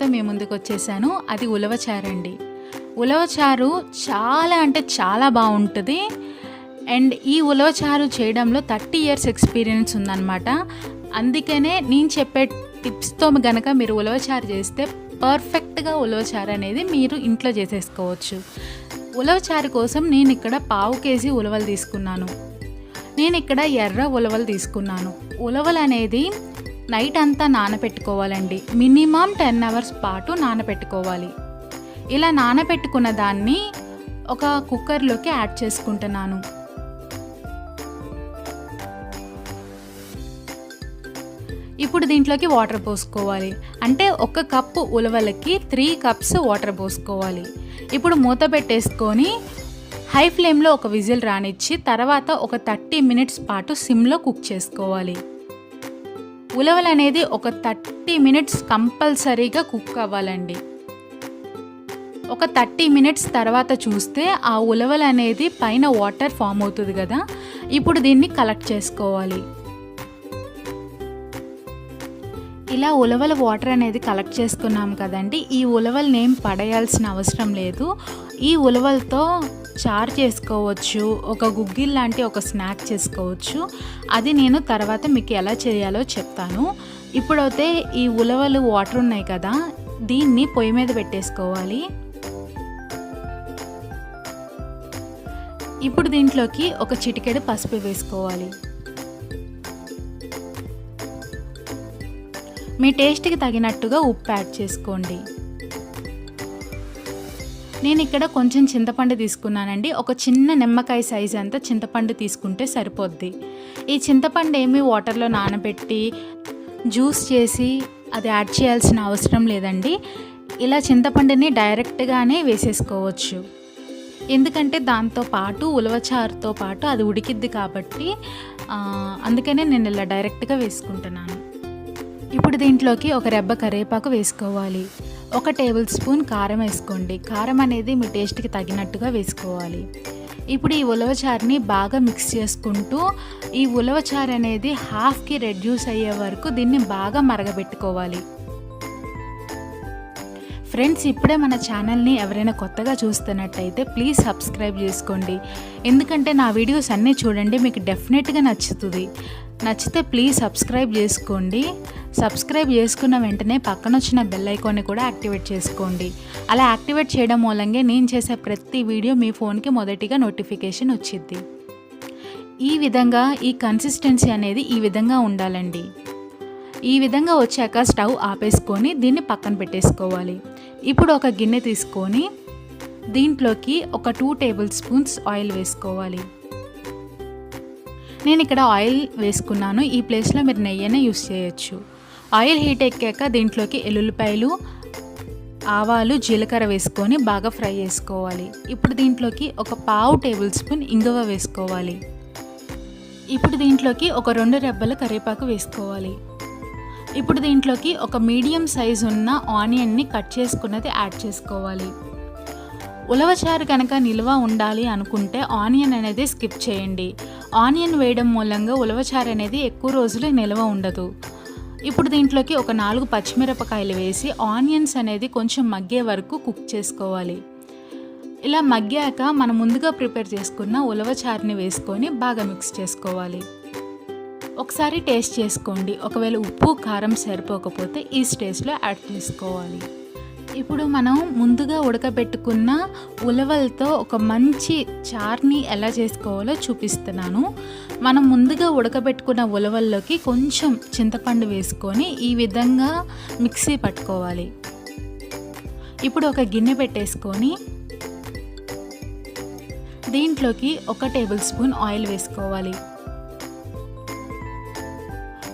రెసిపీతో మేము ముందుకు వచ్చేసాను. అది ఉలవచారు అండి. ఉలవచారు చాలా అంటే చాలా బాగుంటుంది. అండ్ ఈ ఉలవచారు చేయడంలో థర్టీ ఇయర్స్ ఎక్స్పీరియన్స్ ఉందన్నమాట. అందుకనే నేను చెప్పే టిప్స్తో గనక మీరు ఉలవచారు చేస్తే పర్ఫెక్ట్గా ఉలవచారు అనేది మీరు ఇంట్లో చేసేసుకోవచ్చు. ఉలవచారు కోసం నేను ఇక్కడ పావు కేజీ ఉలవలు తీసుకున్నాను. నేను ఇక్కడ ఎర్ర ఉలవలు తీసుకున్నాను. ఉలవలు అనేది నైట్ అంతా నానబెట్టుకోవాలండి మినిమం టెన్ అవర్స్ పాటు నానబెట్టుకోవాలి ఇలా నానబెట్టుకున్న దాన్ని ఒక కుక్కర్లోకి యాడ్ చేసుకుంటున్నాను. ఇప్పుడు దీంట్లోకి వాటర్ పోసుకోవాలి. అంటే ఒక కప్పు ఉలవలకి త్రీ కప్స్ వాటర్ పోసుకోవాలి. ఇప్పుడు మూత పెట్టేసుకొని హై ఫ్లేమ్లో ఒక విజిల్ రానిచ్చి తర్వాత ఒక థర్టీ మినిట్స్ పాటు సిమ్లో కుక్ చేసుకోవాలి. ఉలవలు అనేది ఒక థర్టీ మినిట్స్ కంపల్సరీగా కుక్ అవ్వాలండి. ఒక థర్టీ మినిట్స్ తర్వాత చూస్తే ఆ ఉలవలు అనేది పైన వాటర్ ఫామ్ అవుతుంది కదా ఇప్పుడు దీన్ని కలెక్ట్ చేసుకోవాలి. ఇలా ఉలవల వాటర్ అనేది కలెక్ట్ చేసుకున్నాం కదండి ఈ ఉలవల్ని ఏం పడేయాల్సిన అవసరం లేదు. ఈ ఉలవలతో చారు చేసుకోవచ్చు ఒక గుగ్గిల్ లాంటి ఒక స్నాక్ చేసుకోవచ్చు. అది నేను తర్వాత మీకు ఎలా చేయాలో చెప్తాను. ఇప్పుడైతే ఈ ఉలవలు వాటర్ ఉన్నాయి కదా దీన్ని పొయ్యి మీద పెట్టేసుకోవాలి. ఇప్పుడు దీంట్లోకి ఒక చిటికెడు పసుపు వేసుకోవాలి. మీ టేస్ట్కి తగినట్టుగా ఉప్పు యాడ్ చేసుకోండి. నేను ఇక్కడ కొంచెం చింతపండు తీసుకున్నానండి. ఒక చిన్న నిమ్మకాయ సైజ్ అంతా చింతపండు తీసుకుంటే సరిపోద్ది. ఈ చింతపండు ఏమి వాటర్లో నానబెట్టి జ్యూస్ చేసి అది యాడ్ చేయాల్సిన అవసరం లేదండి. ఇలా చింతపండుని డైరెక్ట్గానే వేసేసుకోవచ్చు. ఎందుకంటే దాంతో పాటు ఉలవచారుతో పాటు అది ఉడికిద్ది కాబట్టి అందుకనే నేను ఇలా డైరెక్ట్గా వేసుకుంటున్నాను. ఇప్పుడు దీంట్లోకి ఒక రెబ్బ కరివేపాకు వేసుకోవాలి. ఒక టేబుల్ స్పూన్ కారం వేసుకోండి. కారం అనేది మీ టేస్ట్కి తగినట్టుగా వేసుకోవాలి. ఇప్పుడు ఈ ఉలవచారుని బాగా మిక్స్ చేసుకుంటూ ఈ ఉలవచారు అనేది హాఫ్కి రెడ్యూస్ అయ్యే వరకు దీన్ని బాగా మరగబెట్టుకోవాలి. ఫ్రెండ్స్ ఇప్పుడే మన ఛానల్ని ఎవరైనా కొత్తగా చూస్తున్నట్టయితే ప్లీజ్ సబ్స్క్రైబ్ చేసుకోండి. ఎందుకంటే నా వీడియోస్ అన్నీ చూడండి మీకు డెఫినెట్గా నచ్చుతుంది. నచ్చితే ప్లీజ్ సబ్స్క్రైబ్ చేసుకోండి. సబ్స్క్రైబ్ చేసుకున్న వెంటనే పక్కన వచ్చిన బెల్ ఐకాన్ని కూడా యాక్టివేట్ చేసుకోండి. అలా యాక్టివేట్ చేయడం మూలంగా నేను చేసే ప్రతి వీడియో మీ ఫోన్కి మొదటిగా నోటిఫికేషన్ వచ్చింది ఈ విధంగా ఈ కన్సిస్టెన్సీ అనేది ఈ విధంగా ఉండాలండి. ఈ విధంగా వచ్చాక స్టవ్ ఆపేసుకొని దీన్ని పక్కన పెట్టేసుకోవాలి. ఇప్పుడు ఒక గిన్నె తీసుకొని దీంట్లోకి ఒక టూ టేబుల్ స్పూన్స్ ఆయిల్ వేసుకోవాలి. నేను ఇక్కడ ఆయిల్ వేసుకున్నాను. ఈ ప్లేస్లో మీరు నెయ్యనే యూస్ చేయొచ్చు. ఆయిల్ హీట్ ఎక్కాక దీంట్లోకి ఎల్లుల్లిపాయలు ఆవాలు జీలకర్ర వేసుకొని బాగా ఫ్రై చేసుకోవాలి. ఇప్పుడు దీంట్లోకి ఒక పావు టేబుల్ స్పూన్ ఇంగువ వేసుకోవాలి. ఇప్పుడు దీంట్లోకి ఒక రెండు రెబ్బల కరివేపాకు వేసుకోవాలి. ఇప్పుడు దీంట్లోకి ఒక మీడియం సైజు ఉన్న ఆనియన్ని కట్ చేసుకున్నది యాడ్ చేసుకోవాలి. ఉలవచారు కనుక నిల్వ ఉండాలి అనుకుంటే ఆనియన్ అనేది స్కిప్ చేయండి. ఆనియన్ వేయడం మూలంగా ఉలవచారు అనేది ఎక్కువ రోజులు నిల్వ ఉండదు. ఇప్పుడు దీంట్లోకి ఒక నాలుగు పచ్చిమిరపకాయలు వేసి ఆనియన్స్ అనేది కొంచెం మగ్గే వరకు కుక్ చేసుకోవాలి. ఇలా మగ్గాక మనం ముందుగా ప్రిపేర్ చేసుకున్న ఉలవచారుని వేసుకొని బాగా మిక్స్ చేసుకోవాలి. ఒకసారి టేస్ట్ చేసుకోండి. ఒకవేళ ఉప్పు కారం సరిపోకపోతే ఈ స్టేజ్లో యాడ్ చేసుకోవాలి. ఇప్పుడు మనం ముందుగా ఉడకబెట్టుకున్న ఉలవలతో ఒక మంచి చార్ని ఎలా చేసుకోవాలో చూపిస్తున్నాను. మనం ముందుగా ఉడకబెట్టుకున్న ఉలవల్లోకి కొంచెం చింతపండు వేసుకొని ఈ విధంగా మిక్సీ పట్టుకోవాలి. ఇప్పుడు ఒక గిన్నె పెట్టేసుకొని దీంట్లోకి ఒక టేబుల్ స్పూన్ ఆయిల్ వేసుకోవాలి.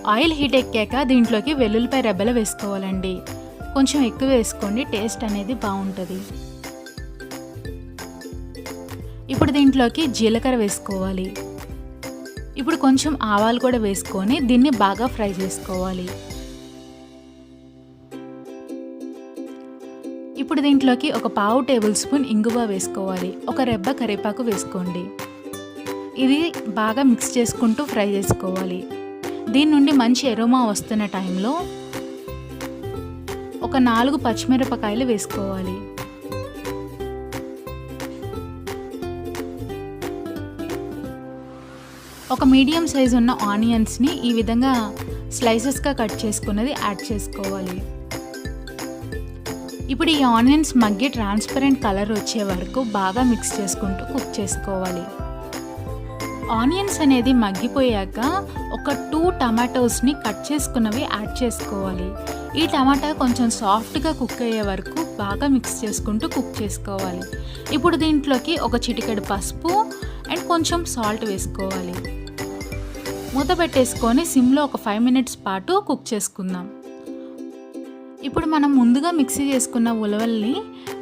ఆయిల్ హీట్ ఎక్కాక దీంట్లోకి వెల్లుల్లిపాయ రెబ్బలు వేసుకోవాలండి. కొంచెం ఎక్కువ వేసుకోండి టేస్ట్ అనేది బాగుంటుంది. ఇప్పుడు దీంట్లోకి జీలకర్ర వేసుకోవాలి. ఇప్పుడు కొంచెం ఆవాలు కూడా వేసుకొని దీన్ని బాగా ఫ్రై చేసుకోవాలి. ఇప్పుడు దీంట్లోకి ఒక పావు టేబుల్ స్పూన్ ఇంగువ వేసుకోవాలి. ఒక రెబ్బ కరివేపాకు వేసుకోండి. ఇది బాగా మిక్స్ చేసుకుంటూ ఫ్రై చేసుకోవాలి. దీని నుండి మంచి ఎరోమా వస్తున్న టైంలో ఒక నాలుగు పచ్చిమిరపకాయలు వేసుకోవాలి. ఒక మీడియం సైజ్ ఉన్న ఆనియన్స్ని ఈ విధంగా స్లైసెస్గా కట్ చేసుకున్నది యాడ్ చేసుకోవాలి. ఇప్పుడు ఈ ఆనియన్స్ మగ్గి ట్రాన్స్పరెంట్ కలర్ వచ్చే వరకు బాగా మిక్స్ చేసుకుంటూ కుక్ చేసుకోవాలి. ఆనియన్స్ అనేది మగ్గిపోయాక ఒక టూ టమాటోస్ని కట్ చేసుకున్నవి యాడ్ చేసుకోవాలి. ఈ టమాటా కొంచెం సాఫ్ట్గా కుక్ అయ్యే వరకు బాగా మిక్స్ చేసుకుంటూ కుక్ చేసుకోవాలి. ఇప్పుడు దీంట్లోకి ఒక చిటికెడు పసుపు అండ్ కొంచెం సాల్ట్ వేసుకోవాలి. మూత పెట్టేసుకొని సిమ్లో ఒక ఫైవ్ మినిట్స్ పాటు కుక్ చేసుకుందాం. ఇప్పుడు మనం ముందుగా మిక్సీ చేసుకున్న ఉలవల్ని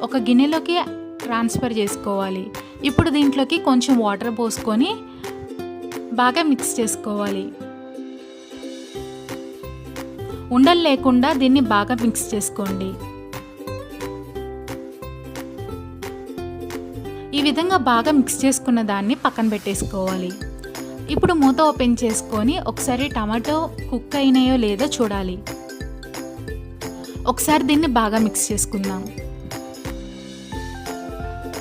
ఒక గిన్నెలోకి ట్రాన్స్ఫర్ చేసుకోవాలి. ఇప్పుడు దీంట్లోకి కొంచెం వాటర్ పోసుకొని బాగా మిక్స్ చేసుకోవాలి. ఉండలు లేకుండా దీన్ని బాగా మిక్స్ చేసుకోండి. ఈ విధంగా బాగా మిక్స్ చేసుకున్న దాన్ని పక్కన పెట్టేసుకోవాలి. ఇప్పుడు మూత ఓపెన్ చేసుకొని ఒకసారి టమాటో కుక్ అయినాయో లేదో చూడాలి. ఒకసారి దీన్ని బాగా మిక్స్ చేసుకుందాం.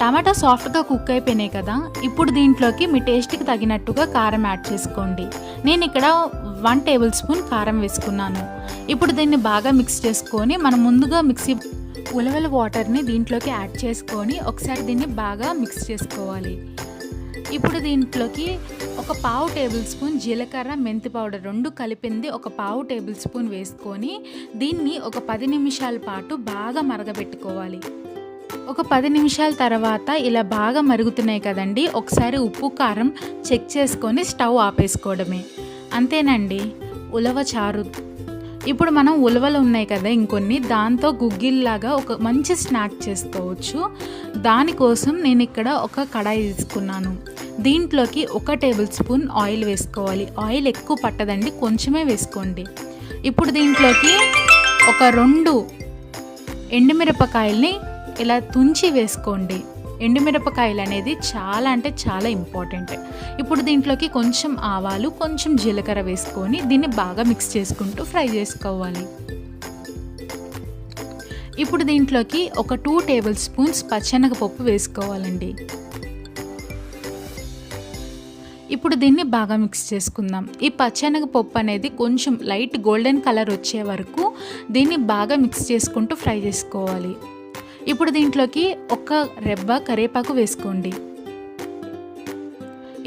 టమాటా సాఫ్ట్గా కుక్ అయిపోయినాయి కదా ఇప్పుడు దీంట్లోకి మీ టేస్ట్కి తగినట్టుగా కారం యాడ్ చేసుకోండి. నేను ఇక్కడ వన్ టేబుల్ స్పూన్ కారం వేసుకున్నాను. ఇప్పుడు దీన్ని బాగా మిక్స్ చేసుకొని మనం ముందుగా మిక్సీ ఉలవల వాటర్ని దీంట్లోకి యాడ్ చేసుకొని ఒకసారి దీన్ని బాగా మిక్స్ చేసుకోవాలి. ఇప్పుడు దీంట్లోకి ఒక పావు టేబుల్ స్పూన్ జీలకర్ర మెంతి పౌడర్ రెండు కలిపింది ఒక పావు టేబుల్ స్పూన్ వేసుకొని దీన్ని ఒక పది నిమిషాల పాటు బాగా మరగబెట్టుకోవాలి. ఒక పది నిమిషాల తర్వాత ఇలా బాగా మరుగుతున్నాయి కదండి ఒకసారి ఉప్పు కారం చెక్ చేసుకొని స్టవ్ ఆపేసుకోవడమే. అంతేనండి? ఉలవ చారు ఇప్పుడు మనం ఉలవలు ఉన్నాయి కదా ఇంకొన్ని దాంతో గుగ్గిల్లాగా ఒక మంచి స్నాక్ చేసుకోవచ్చు. దానికోసం నేను ఇక్కడ ఒక కడాయి తీసుకున్నాను. దీంట్లోకి ఒక టేబుల్ స్పూన్ ఆయిల్ వేసుకోవాలి. ఆయిల్ ఎక్కువ పట్టదండి కొంచెమే వేసుకోండి. ఇప్పుడు దీంట్లోకి ఒక రెండు ఎండుమిరపకాయల్ని ఇలా తుంచి వేసుకోండి. ఎండుమిరపకాయలు అనేది చాలా అంటే చాలా ఇంపార్టెంట్. ఇప్పుడు దీంట్లోకి కొంచెం ఆవాలు కొంచెం జీలకర్ర వేసుకొని దీన్ని బాగా మిక్స్ చేసుకుంటూ ఫ్రై చేసుకోవాలి. ఇప్పుడు దీంట్లోకి ఒక టూ టేబుల్ స్పూన్స్ పచ్చెనగపప్పు వేసుకోవాలండి. ఇప్పుడు దీన్ని బాగా మిక్స్ చేసుకుందాం. ఈ పచ్చెనగపప్పు అనేది కొంచెం లైట్ గోల్డెన్ కలర్ వచ్చే వరకు దీన్ని బాగా మిక్స్ చేసుకుంటూ ఫ్రై చేసుకోవాలి. ఇప్పుడు దీంట్లోకి ఒక రెబ్బ కరేపాకు వేసుకోండి.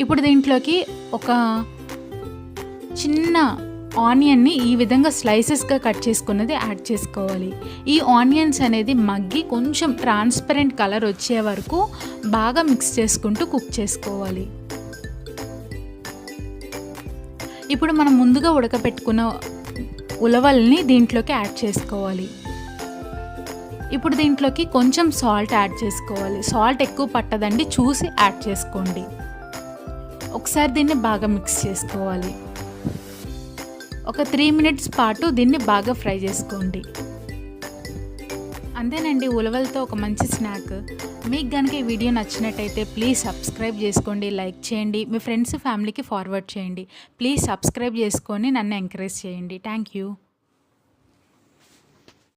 ఇప్పుడు దీంట్లోకి ఒక చిన్న ఆనియన్ని ఈ విధంగా స్లైసెస్గా కట్ చేసుకున్నది యాడ్ చేసుకోవాలి. ఈ ఆనియన్స్ అనేది మగ్గి కొంచెం ట్రాన్స్పరెంట్ కలర్ వచ్చే వరకు బాగా మిక్స్ చేసుకుంటూ కుక్ చేసుకోవాలి. ఇప్పుడు మనం ముందుగా ఉడకపెట్టుకున్న ఉలవల్ని దీంట్లోకి యాడ్ చేసుకోవాలి. ఇప్పుడు దీంట్లోకి కొంచెం సాల్ట్ యాడ్ చేసుకోవాలి. సాల్ట్ ఎక్కువ పట్టదండి చూసి యాడ్ చేసుకోండి. ఒకసారి దీన్ని బాగా మిక్స్ చేసుకోవాలి. ఒక త్రీ మినిట్స్ పాటు దీన్ని బాగా ఫ్రై చేసుకోండి. అంతేనండి ఉలవలతో ఒక మంచి స్నాక్. మీకు కనుక ఈ వీడియో నచ్చినట్టయితే ప్లీజ్ సబ్స్క్రైబ్ చేసుకోండి లైక్ చేయండి మీ ఫ్రెండ్స్ ఫ్యామిలీకి ఫార్వర్డ్ చేయండి. ప్లీజ్ సబ్స్క్రైబ్ చేసుకొని నన్ను ఎంకరేజ్ చేయండి. Thank you.